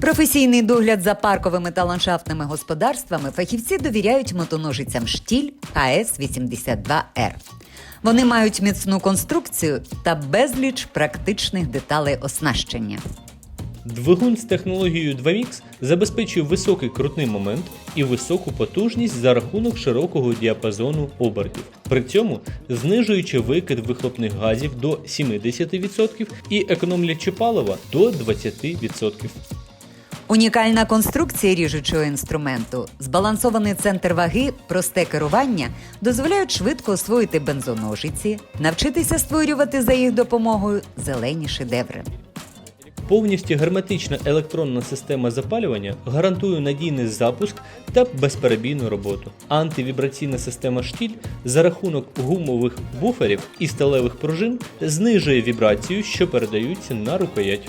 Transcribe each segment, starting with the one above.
Професійний догляд за парковими та ландшафтними господарствами фахівці довіряють мотоножицям штіль КС-82Р. Вони мають міцну конструкцію та безліч практичних деталей оснащення. Двигун з технологією 2MIX забезпечує високий крутний момент і високу потужність за рахунок широкого діапазону обертів, при цьому знижуючи викид вихлопних газів до 70% і економлячи палива до 20%. Унікальна конструкція ріжучого інструменту, збалансований центр ваги, просте керування дозволяють швидко освоїти бензоножиці, навчитися створювати за їх допомогою зелені шедеври. Повністю герметична електронна система запалювання гарантує надійний запуск та безперебійну роботу. Антивібраційна система штіль за рахунок гумових буферів і сталевих пружин знижує вібрацію, що передаються на рукоять.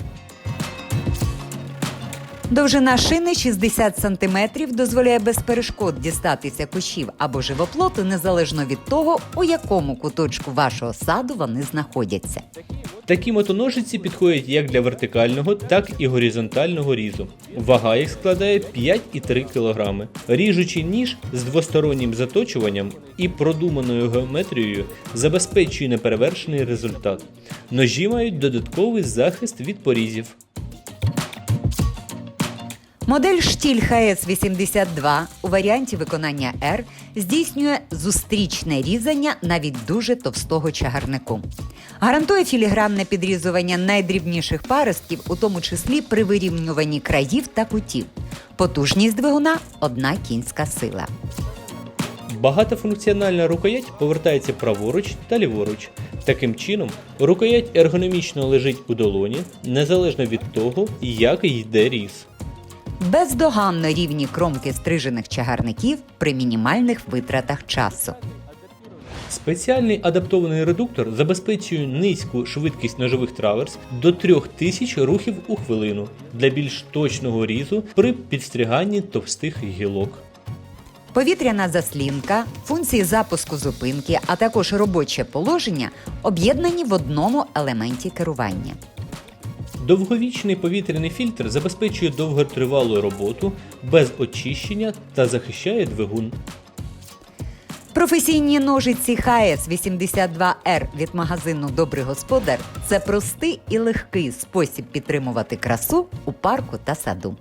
Довжина шини 60 см дозволяє без перешкод дістатися кущів або живоплоту незалежно від того, у якому куточку вашого саду вони знаходяться. Такі мотоножиці підходять як для вертикального, так і горизонтального різу. Вага їх складає 5,3 кг. Ріжучий ніж з двостороннім заточуванням і продуманою геометрією забезпечує неперевершений результат. Ножі мають додатковий захист від порізів. Модель штіль ХС-82 у варіанті виконання R здійснює зустрічне різання навіть дуже товстого чагарнику. Гарантує філігранне підрізування найдрібніших паростків, у тому числі при вирівнюванні країв та кутів. Потужність двигуна одна кінська сила. Багатофункціональна рукоять повертається праворуч та ліворуч. Таким чином, рукоять ергономічно лежить у долоні, незалежно від того, як йде різ. Бездоганно рівні кромки стрижених чагарників при мінімальних витратах часу. Спеціальний адаптований редуктор забезпечує низьку швидкість ножових траверс до 3000 рухів у хвилину для більш точного різу при підстріганні товстих гілок. Повітряна заслінка, функції запуску зупинки, а також робоче положення об'єднані в одному елементі керування. Довговічний повітряний фільтр забезпечує довготривалу роботу без очищення та захищає двигун. Професійні ножиці ХС-82Р від магазину Добрий господар це простий і легкий спосіб підтримувати красу у парку та саду.